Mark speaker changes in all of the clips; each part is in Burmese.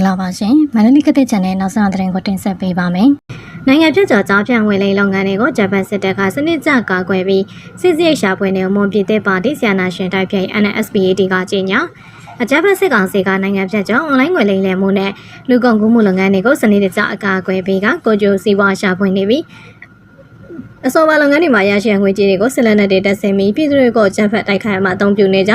Speaker 1: ္ဂလာပါရှင်မန္တလေးကတဲ့ channel နောက်ဆုံးသတင်းကိုတင်ဆက်ပေးပါမယ်
Speaker 2: နိုင်ငံဖြတ်ကျော်ကြားဖြန့်ဝင်လိမ်လုပ်ငန်းတွေကိုဂျပန်စစ်တပ်ကစနစ်ကျကာကွယ်ပြီးစစ်စရိတ်ရှာဖွေနေမွန်ပြည်သက်ပါတီဆီယနာရှင်တိုက်ဖြိုင် NSPAD ကကြေညာအကြမ်းဖက်စစ်ကောင်စီကနိုင်ငံဖြတ်ကျော်အွန်လိုင်းငွေလိမ်လည်မှုနဲ့လူကုန်ကူးမှုလုပ်ငန်းတွေကိုစနစ်တကျအကာအကွယ်ပေးကကိုကြိုစီးပွားရှာဖွေနေပြီးအစောပါလုပ်ငန်းတွေမှာရရှိငွေကြေးတွေကိုဆက်လက်နဲ့တက်ဆင်ပြီးပြည်သူတွေကိုအကြမ်းဖက်တိုက်ခိုက်မှာအသုံးပြုနေကြ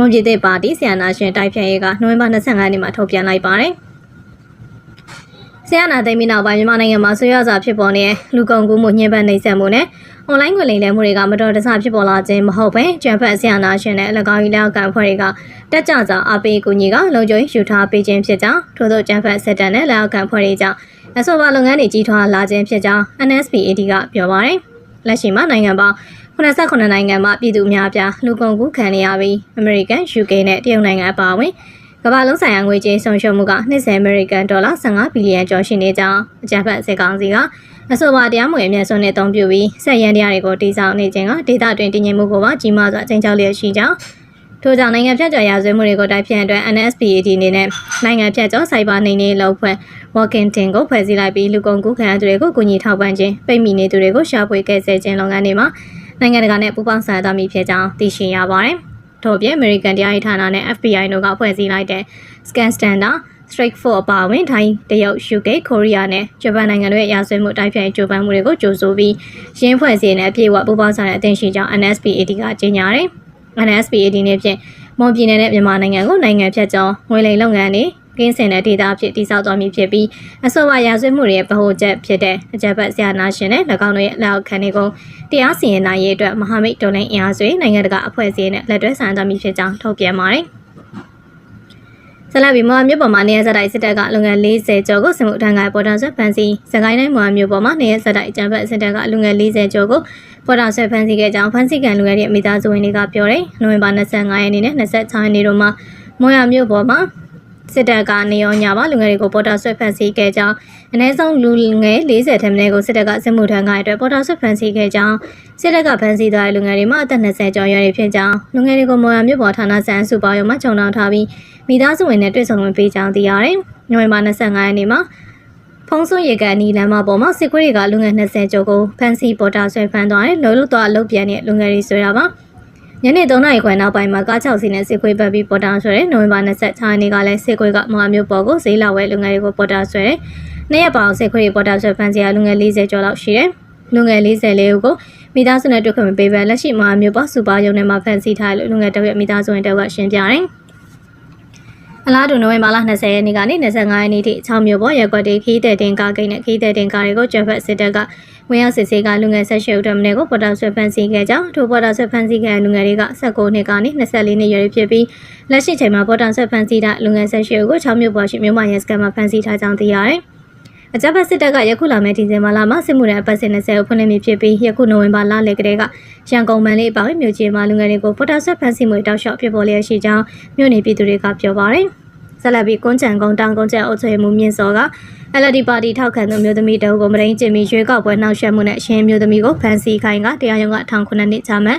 Speaker 2: မွန်ပြည်သက်ပါတီဆီယနာရှင်တိုက်ဖြိုင်ရေးကနိုဝင်ဘာ25ရက်နေ့မှာထုတ်ပြန်လိုက်ပါတယ်။ဆရာနာသိမ်းပြီးနောက်ပိုင်းမြန်မာနိုင်ငံမှာဆွေးရစာဖြစ်ပေါ်နေတဲ့လူကုန်ကူးမှုညှဉ်းပန်းနှိပ်စက်မှုနဲ့အွန်လိုင်းငွေလိမ်လည်မှုတွေကမတော်တဆဖြစ်ပေါ်လာခြင်းမဟုတ်ဘဲကြံဖက်ဆရာနာရှင်နဲ့၎င်း၏လက်အောက်ခံအဖွဲ့တွေကတက်ကြစွာအပေးကူညီကလုံခြုံရေးယူထားပေးခြင်းဖြစ်ကြောင်းထို့သောကြံဖက်စစ်တပ်နဲ့လက်အောက်ခံအဖွဲ့တွေကြောင့်အဆိုပါလုပ်ငန်းတွေကြီးထွားလာခြင်းဖြစ်ကြောင်း NSPAD ကပြောပါတယ်။လက်ရှိမှာနိုင်ငံပေါင်း 89နိုင်ငံမှာပြည်သူအများအပြားလူကုန်ကူးခံနေရပြီးအမေရိကန် UK နဲ့တရုတ်နိုင်ငံအပါအဝင်ကမ္ဘာလုံးဆိုင်ရာငွေကြေးဆုံးရှုံးမှုက20အမေရိကန်ဒေါ်လာ15ဘီလီယံကျော်ရှိနေကြောင်းအကြံဖတ်စစ်ကောင်စီကအဆိုပါတရားမဝင်အမျက်စွန်းနဲ့အသုံးပြုပြီးဆက်ရန်တရားတွေကိုတိစောက်နေခြင်းကဒေသတွင်းတည်ငြိမ်မှုကိုပါကြီးမားစွာအကျဉ်းချောက်လျက်ရှိကြောင်းထို့ကြောင့်နိုင်ငံဖြတ်ကျော်ရာဇဝတ်မှုတွေကိုတိုက်ဖျက်အတွက် NSPAD အနေနဲ့နိုင်ငံဖြတ်ကျော်စိုက်ဘာနေနေလောက်ဖွဲ့ Walking Tin ကိုဖွဲ့စည်းလိုက်ပြီးလူကုန်ကူးခံရသူတွေကိုကူညီထောက်ပံ့ခြင်းပိတ်မိနေသူတွေကိုရှာဖွေကယ်ဆယ်ခြင်းလုပ်ငန်းတွေမှာ နိုင်ငံတကာနဲ့ပူးပေါင်းဆောင်ရွက်သွားမည်ဖြစ်ကြောင်းသိရှိရပါတယ်။ထို့အပြင် American တရားရေးဌာနနဲ့ FBI တို့ကဖွဲ့စည်းလိုက်တဲ့ Scan Standard Strike Force အပါအဝင်ထိုင်းတရုတ် UK ကိုရီးယားနဲ့ဂျပန်နိုင်ငံတို့ရဲ့ရာဇဝတ်မှုတိုက်ဖျက်ရေးကြိုးပမ်းမှုတွေကိုကြိုးဆိုပြီးရင်းဖွဲ့စည်းနဲ့အပြည့်အဝပူးပေါင်းဆောင်ရွက်အသင့်ရှိကြောင်း NSPAD ကကြေညာတယ်။ NSPAD နဲ့ဖြင့်မွန်ပြည်နယ်နဲ့မြန်မာနိုင်ငံကိုနိုင်ငံဖြတ်ကျော်ငွေလိမ်လုပ်ငန်းတွေ ကင်းစင်တဲ့ဒေသအဖြစ်တည်ဆောက်သွားမည်ဖြစ်ပြီးအဆိုပါရာဇဝတ်မှုတွေရဲ့ဗဟိုချက်ဖြစ်တဲ့အကြပ်ပတ်ဆရာနာရှင်နဲ့၎င်းတို့ရဲ့လက်အောက်ခံတွေကိုတရားစီရင်နိုင်ရေးအတွက်မဟာမိတ်တော်လှန်အင်အားစုနိုင်ငံတကာအဖွဲ့အစည်းနဲ့လက်တွဲဆောင်ရွက်သွားမည်ဖြစ်ကြောင်းထုတ်ပြန်ပါတယ်။ဆလာဘီမော်မြို့ပေါ်မှာနေရစတိုက်စစ်တပ်ကလုပ်ငန်း40ကျော်ကိုစမှုထံကပေါ်တာဆွဲဖန်စီစကိုင်းတိုင်းမော်မြို့ပေါ်မှာနေရစတိုက်အကြံဖက်စစ်တပ်ကလုပ်ငန်း40ကျော်ကိုပေါ်တာဆွဲဖန်စီခဲ့ကြောင်းဖန်စီကန်လူငယ်ရဲ့မိသားစုဝင်တွေကပြောတယ်။နိုဝင်ဘာ25ရက်နေ့နဲ့26ရက်နေ့တို့မှာမော်ရမြို့ပေါ်မှာ စစ်တပ်ကနေရောညပါလူငယ်တွေကိုပေါ်တာဆွဲဖန်စီခဲ့ကြောင်းအ ਨੇ ဆုံးလူငယ်40ထက်မနည်းကိုစစ်တပ်ကစစ်မှုထမ်းကအတွက်ပေါ်တာဆွဲဖန်စီခဲ့ကြောင်းစစ်တပ်ကဖန်စီသွားတဲ့လူငယ်တွေမှာအသက်20ကျော်ရွယ်တွေဖြစ်ကြောင်းလူငယ်တွေကိုမော်ရမြို့ပေါ်ဌာနဆန်စုပေါရုံမှာခြုံနှောင်ထားပြီးမိသားစုဝင်နဲ့တွေ့ဆုံခွင့်ပေးကြောင်းသိရတယ်။နိုဝင်ဘာ25ရက်နေ့မှာဖုံးစွန်ရေကန်နီလမ်းမပေါ်မှာစစ်ကွေးတွေကလူငယ်20ကျော်ကိုဖန်စီပေါ်တာဆွဲဖမ်းသွားတယ်လို့လို့တော့အလုပ်ပြန်တဲ့လူငယ်တွေဆိုတာပါ။ ညနေ3နာရီခွဲနောက်ပိုင်းမှာကား6စီးနဲ့စစ်ခွေးပတ်ပြီးပေါ်တာဆွဲတယ်နိုဝင်ဘာ26ရက်နေ့ကလည်းစစ်ခွေးကမဟာမျိုးပေါ်ကိုဈေးလာဝဲလူငယ်တွေကိုပေါ်တာဆွဲတယ်။နေ့ရက်ပေါင်စစ်ခွေးတွေပေါ်တာဆွဲဖမ်းစီရလူငယ်40ကျော်လောက်ရှိတယ်။လူငယ်44ဦးကိုမိသားစုနဲ့တွေ့ခွင့်မပေးဘဲလက်ရှိမဟာမျိုးပေါ်စူပါရုံထဲမှာဖမ်းဆီးထားတယ်လို့လူငယ်တအုပ်ရဲ့မိသားစုဝင်တအုပ်ကရှင်းပြတယ်။အလားတူနိုဝင်ဘာလ20ရက်နေ့ကနေ25ရက်နေ့ထိ6မြို့ပေါ်ရက်ကွက်တေခီးတဲ့တင်ကားဂိတ်နဲ့ခီးတဲ့တင်ကားတွေကိုကျဖက်စစ်တပ်က ဝင်ရောက်စစ်ဆေးကလူငယ်ဆက်ရှုပ်တဲ့မနေ့ကိုပေါ်တာဆွဲဖန်ဆီးခဲ့ကြောင်းထိုပေါ်တာဆွဲဖန်ဆီးခဲ့တဲ့လူငယ်တွေက19နှစ်ကနေ24နှစ်ရွယ်ဖြစ်ပြီးလက်ရှိချိန်မှာပေါ်တာဆွဲဖန်ဆီးတဲ့လူငယ်ဆက်ရှုပ်ကို6မြို့ပေါ်ရှိမြို့မရဲစခန်းမှာဖန်ဆီးထားကြောင်းသိရတယ်။အကြမ်းဖက်စစ်တပ်ကယခုလာမယ့်ဒီဇင်ဘာလမှာစစ်မှုထမ်းအပတ်စဉ်20ကိုဖွင့်လှစ်မည်ဖြစ်ပြီးယခုနိုဝင်ဘာလလယ်ကလေးကရန်ကုန်မန္တလေးအပါအဝင်မြို့ကြီးမှာလူငယ်တွေကိုပေါ်တာဆွဲဖန်ဆီးမှုတောက်လျှောက်ဖြစ်ပေါ်လျက်ရှိကြောင်းမြို့နယ်ပြည်သူတွေကပြောပါတယ်။ဆက်လက်ပြီးကွန်ချန်ကုန်းတောင်ကုန်းကျအုပ်ချုပ်မှုမြင့်စော်က LD ပါတီထောက်ခံသူမျိုးသမီးတအုပ်ကိုမရင်းကျင်ပြီးရွေးကောက်ပွဲနှောက်ယှက်မှုနဲ့ရှင်းမျိုးသမီးကိုဖမ်းဆီးခိုင်းကတရားရုံးကထောင်9နှစ်ချမှတ်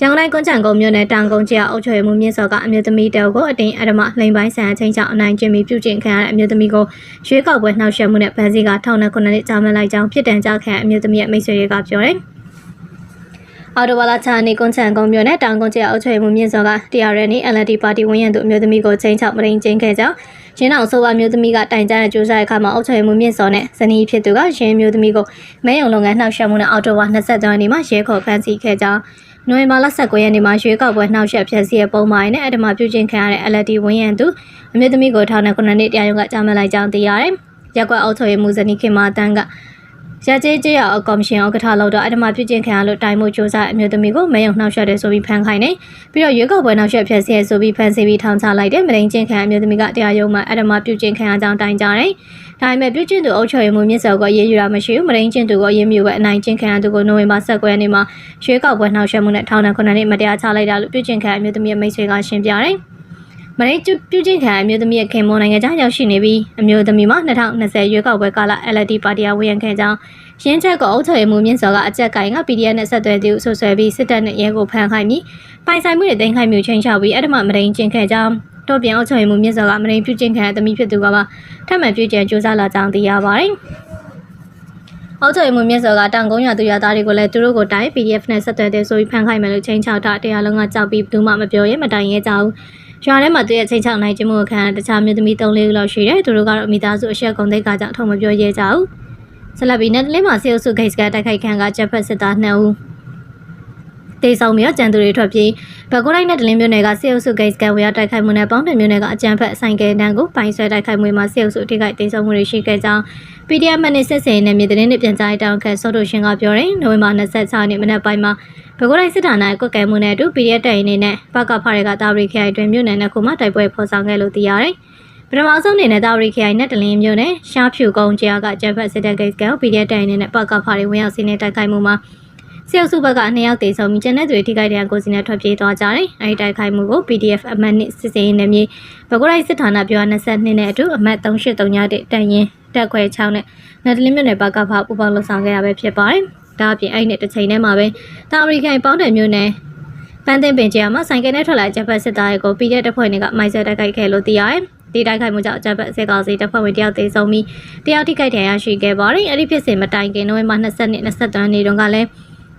Speaker 2: ရန်ကုန်တိုင်းကွန်ချန်ကုန်းမြို့နယ်တောင်ကုန်းကျအုပ်ချုပ်မှုမြင့်စော်ကအမျိုးသမီးတအုပ်ကိုအတင်းအဓမ္မလိန်ပိုင်းဆန်အချင်းချောင်းအနိုင်ကျင့်ပြီးပြုကျင့်ခံရတဲ့အမျိုးသမီးကိုရွေးကောက်ပွဲနှောက်ယှက်မှုနဲ့ဖမ်းဆီးကထောင်9နှစ်ချမှတ်လိုက်ကြောင်းဖြစ်တန်ကြခံအမျိုးသမီးရဲ့မိတ်ဆွေတွေကပြောတယ်အော်တိုဝါလာချာနေကွန်ချန်ကုန်းမြို့နယ်တောင်ကုန်းကျအုပ်ချုပ်မှုမြင့်စော်ကတရားရဲနေ LD ပါတီဝန်ရံသူအမျိုးသမီးကိုချင်းချောက်မရင်းကျင်းခဲ့ကြောင်း ရင်းအောင်ဆိုပါမျိုးသမီးကတိုင်ကြားတဲ့ကြိုးစားတဲ့အခါမှာအုပ်ချုပ်မှုမြင့်စော်နဲ့ဇနီးဖြစ်သူကရင်းမျိုးသမီးကိုမဲယုံလုပ်ငန်းနှောက်ယှက်မှုနဲ့အော်တိုဝါ23ရက်နေ့မှာရဲခေါ်ဖမ်းဆီးခဲ့ကြောင်းနိုဝင်ဘာလ19ရက်နေ့မှာရွေးကောက်ပွဲနှောက်ယှက်ဖျက်ဆီးတဲ့ပုံမှန်နဲ့အဓမ္မပြုကျင့်ခံရတဲ့ LD ဝန်ရံသူအမျိုးသမီးကိုထောင်နဲ့9နှစ်တရားရုံးကကြားမှတ်လိုက်ကြောင်းသိရတယ်။ရက်ကွက်အုပ်ချုပ်မှုဇနီးခင်မာတန်းက ရကြေးကြေးရအကော်မရှင်ဥက္ကဋ္ဌလောက်တော့အဓမ္မပြုကျင့်ခံရလို့တိုင်မှုစ조사အမျိုးသမီးကိုမဲယုံနှောက်ယှက်တယ်ဆိုပြီးဖမ်းခိုင်းတယ်ပြီးတော့ရွေးကောက်ပွဲနှောက်ယှက်ဖျက်ဆီးရဆိုပြီးဖမ်းဆီးပြီးထောင်ချလိုက်တယ်မရင်းကျင့်ခံအမျိုးသမီးကတရားရုံးမှာအဓမ္မပြုကျင့်ခံရကြောင်းတိုင်ကြတယ်ဒါပေမဲ့ပြုကျင့်သူအုပ်ချုပ်ရေးမှူးမြင့်စောကအရေးယူတာမရှိဘူးမရင်းကျင့်သူကအရေးမြူပဲအနိုင်ကျင့်ခံရသူကိုနိုဝင်ဘာ19ရက်နေ့မှာရွေးကောက်ပွဲနှောက်ယှက်မှုနဲ့ထောင်နဲ့9နှစ်မတရားချလိုက်တာလို့ပြုကျင့်ခံအမျိုးသမီးရဲ့မိတ်ဆွေကရှင်းပြတယ် မရိတ်ပြုကျင့်ခံအမျိုးသမီးရဲ့ခင်မွန်နိုင်ငံခြားရောက်ရှိနေပြီးအမျိုးသမီးမှာ2020ရွေးကောက်ပွဲကာလ LD ပါတီအဝေးရန်ခံကြောင်းရင်းချက်ကအုပ်ချုပ်ရေးမှူးမြင့်စော်ကအကြက်ကင်က PDF နဲ့ဆက်သွယ်သူဆွဆွဲပြီးစစ်တပ်နဲ့ရဲကိုဖမ်းခိုင်းပြီးပိုင်ဆိုင်မှုတွေတင်ခိုင်းမှုချင်းချောက်ပြီးအဓမ္မမရင်းကျင်းခဲ့ကြောင်းတို့ပြင်အုပ်ချုပ်ရေးမှုမြင့်စော်ကမရင်ပြုကျင့်ခံတဲ့သမီးဖြစ်သူကပါထပ်မံပြုကျင့်ကြိုးစားလာကြောင်းသိရပါတယ်။အောက်ချုပ်ရေးမှုမြင့်စော်ကတောင်ကုန်းရွာသူရွာသားတွေကိုလည်းသူတို့ကိုတိုင်း PDF နဲ့ဆက်သွယ်တဲ့ဆိုပြီးဖန်ခိုင်းမယ်လို့ချိန်ချောက်တာတရားလုံးကကြောက်ပြီးဘယ်သူမှမပြောရဲမတိုင်ရဲကြဘူး။ ရွာထဲမှာသူရဲ့ချိန်ချောက်နိုင်ခြင်းမှုကိုခံရတဲ့တခြားမျိုးသမီး၃-၄ဦးလောက်ရှိတယ်။သူတို့ကတော့မိသားစုအရှက်ကုန်သိက္ခာကြောင့်အထုံမပြောရဲကြဘူး။ဆလဘီနဲ့တလင်းမှာစေအုပ်စုဂိတ်စကတိုက်ခိုက်ခံကဂျက်ဖက်စစ်သား2ဦး တေဆောင်မြေကျန်သူတွေထွက်ပြေးဘက်ကိုတိုင်းနဲ့တလင်းမြို့နယ်ကစေအုပ်စုဂိတ်စကန်ဝေယတိုက်ခိုက်မှုနဲ့ပေါင်းတယ်မြို့နယ်ကအကြမ်းဖက်ဆိုင်ကယ်တန်းကိုပိုင်ဆွဲတိုက်ခိုက်မှုမှာစေအုပ်စုထိခိုက်တေဆောင်မှုတွေရှိခဲ့ကြောင်း PDF မနစ်စစ်စင်နဲ့မြေသတင်းနဲ့ပြန်ကြားရေးတောင်းခတ်စောတို့ရှင်ကပြောတယ်နိုဝင်ဘာ26ရက်နေ့မနက်ပိုင်းမှာဘက်ကိုတိုင်းစစ်ဌာနရဲ့ကွက်ကဲမှုနဲ့အတူ PDF တိုင်အနေနဲ့ပကဖားတွေကတာဝရီခရိုင်တွင်မြို့နယ်နဲ့ခုမှတိုက်ပွဲဖော်ဆောင်ခဲ့လို့သိရတယ်ပထမဆုံးအနေနဲ့တာဝရီခရိုင်နဲ့တလင်းမြို့နယ်ရှားဖြူကုန်းကြားကဂျက်ဖက်စစ်တပ်ဂိတ်က PDF တိုင်အနေနဲ့ပကဖားတွေဝင်ရောက်စီးနေတိုက်ခိုက်မှုမှာ ဆရာစုဘက်ကနှစ်ယောက်တေဆုံးပြီးကျန်တဲ့သူတွေထိခိုက်တဲ့ကိုစီနဲ့ထွက်ပြေးသွားကြတယ်။အဲဒီတိုက်ခိုက်မှုကို PDF အမှတ်နှစ်စစ်စင်ရေးနယ်မြေဘက်ကိုတိုင်းစစ်ဌာနပြော22နဲ့အတူအမှတ်3839တဲ့တန်ရင်တက်ခွဲ6နဲ့နယ်ဒလင်းမြို့နယ်ဘက်ကဖာပူပေါင်းလှုပ်ဆောင်ခဲ့ရပဲဖြစ်ပါတယ်။ဒါအပြင်အဲ့နဲ့တစ်ချိန်တည်းမှာပဲတာအမေရိကန်ပေါင်းတယ်မြို့နယ်ပန်းတင်ပင်ကျမှာဆိုင်ကယ်နဲ့ထွက်လာဂျပန်စစ်သားတွေကိုပြည်တဲ့တပ်ဖွဲ့တွေကမိုက်ဆဲတိုက်ခိုက်ခဲ့လို့သိရတယ်။ဒီတိုက်ခိုက်မှုကြောင့်ဂျပန်စစ်ကောင်စီတပ်ဖွဲ့ဝင်တယောက်သေဆုံးပြီးတယောက်ထိခိုက်ဒဏ်ရာရှိခဲ့ပါတယ်။အဲ့ဒီဖြစ်စဉ်မတိုင်ခင်နိုဝင်ဘာ20နှစ်23နေ့တုန်းကလည်း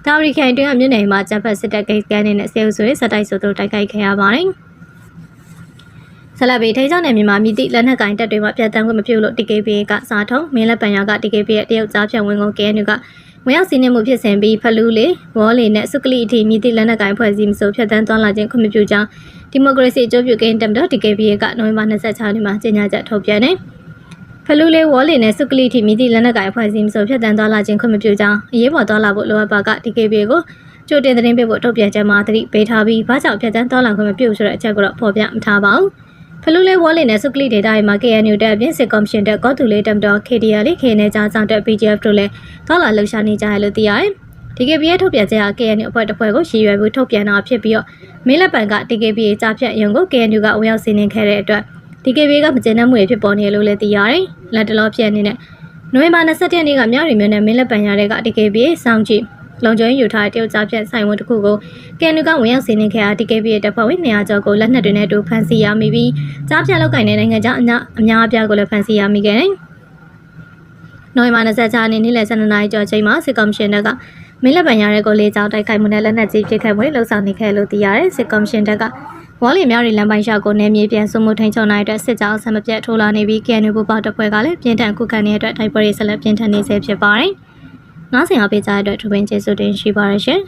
Speaker 2: တာရီခိုင်တွင်အမြို့နယ်မှာဂျပန်စစ်တပ်ဂိတ်ကန်နဲ့ဆေးဥဆွေစတိုက်ဆိုသူတိုက်ခိုက်ခဲ့ရပါတယ်။ဆလဘီထိန်းချုပ်နယ်မြေမှာမြစ်တိလက်နက်ကင်တပ်တွေမှာပြတ်တမ်းခွင့်မပြုလို့ TKPA ကစားထုံးမင်းလက်ပံရွာက TKPA ရဲ့တရုတ်ကြားဖြတ်ဝင်ကို KNU ကဝင်ရောက်စီးနှင်းမှုဖြစ်စဉ်ပြီးဖလူးလေဝေါ်လေနဲ့စုကလီအထိမြစ်တိလက်နက်ကင်ဖွဲ့စည်းမှုဆိုဖြတ်တမ်းသွားလာခြင်းခွင့်မပြုကြောင်းဒီမိုကရေစီအကျိုးပြုကိန်းတပ်တော် TKPA ကနိုဝင်ဘာ26ရက်နေ့မှာကြေညာချက်ထုတ်ပြန်တယ်။ ဖလူးလေးဝေါ်လီနဲ့စုကလီတီမီတီလက်နက်ကိုင်ဖွဲ့စည်းမှုဆိုဖြတ်တန်းသွားလာခြင်းခွင့်မပြုကြောင်းအရေးပေါ်သွားလာဖို့လိုအပ်ပါက TKPA ကိုကြိုတင်သတင်းပေးဖို့ထုတ်ပြန်ချက်မှာသတိပေးထားပြီးဘာကြောင့်ဖြတ်တန်းသွားလာခွင့်မပြုဆိုတဲ့အချက်ကိုတော့ဖော်ပြမထားပါဘူး။ဖလူးလေးဝေါ်လီနဲ့စုကလီဒေတာတွေမှာ KNU တပ်အပြင်စစ်ကော်မရှင်တပ်ကော့တူလေးတမ်တော် KDR လေး KNA ကြားဆောင်တပ် PGF တို့လည်းသွားလာလှုပ်ရှားနေကြရလို့သိရတယ်။ DKBA ထုတ်ပြန်ချက်ဟာ KNU အဖွဲ့တစ်ဖွဲ့ကိုရည်ရွယ်ပြီးထုတ်ပြန်တာဖြစ်ပြီးတော့မင်းလက်ပံက DKBA ကြားဖြတ်ရုံကို KNU ကဝင်ရောက်စီးနှင်ခဲ့တဲ့အတွက် DKBA ကမကျေနပ်မှုတွေဖြစ်ပေါ်နေလို့လည်းသိရတယ်။လက်တလောဖြစ်အနေနဲ့နိုဝင်ဘာ27ရက်နေ့ကမြောက်ရီမြို့နယ်မင်းလက်ပံရတဲ့က DKBA စောင့်ကြည့်လုံခြုံရေးယူထားတဲ့တရုတ်ကြားဖြတ်ဆိုင်ဝန်တစ်ခုကို KNU ကဝင်ရောက်စီးနှင်ခဲ့တာ DKBA တပ်ဖွဲ့ဝင်200ကျော်ကိုလက်နက်တွေနဲ့တူဖမ်းဆီးရမိပြီးကြားဖြတ်လောက်ကင်တဲ့နိုင်ငံခြားအများအများအပြားကိုလည်းဖမ်းဆီးရမိခဲ့တယ်။နိုဝင်ဘာ26ရက်နေ့နေ့လယ်12နာရီကျော်ချိန်မှာစစ်ကော်မရှင်တပ်ကမင်းလက်ပံရတဲ့ကိုလေးကြောင်းတိုက်ခိုက်မှုနဲ့လက်နက်ကြီးပစ်ခတ်မှုတွေလှုပ်ဆောင်နေခဲ့လို့သိရတယ်စစ်ကော်မရှင်တပ်က ဝေါ်လီများရီလမ်းပိုင်းရှောက်ကိုနေမြေပြန်စုမှုထိန်ချုံနိုင်တဲ့စစ်ကြောင်းဆံမပြတ်ထိုးလာနေပြီး KNU ဘူပေါတပ်ဖွဲ့ကလည်းပြင်ထန်ခုခံနေတဲ့အတွက်တိုက်ပွဲတွေဆက်လက်ပြင်ထန်နေဆဲဖြစ်ပါတယ်။နောက်ဆင်အားပေးကြတဲ့အတွက်ထူပင်ကျေးဇူးတင်ရှိပါရရှင်။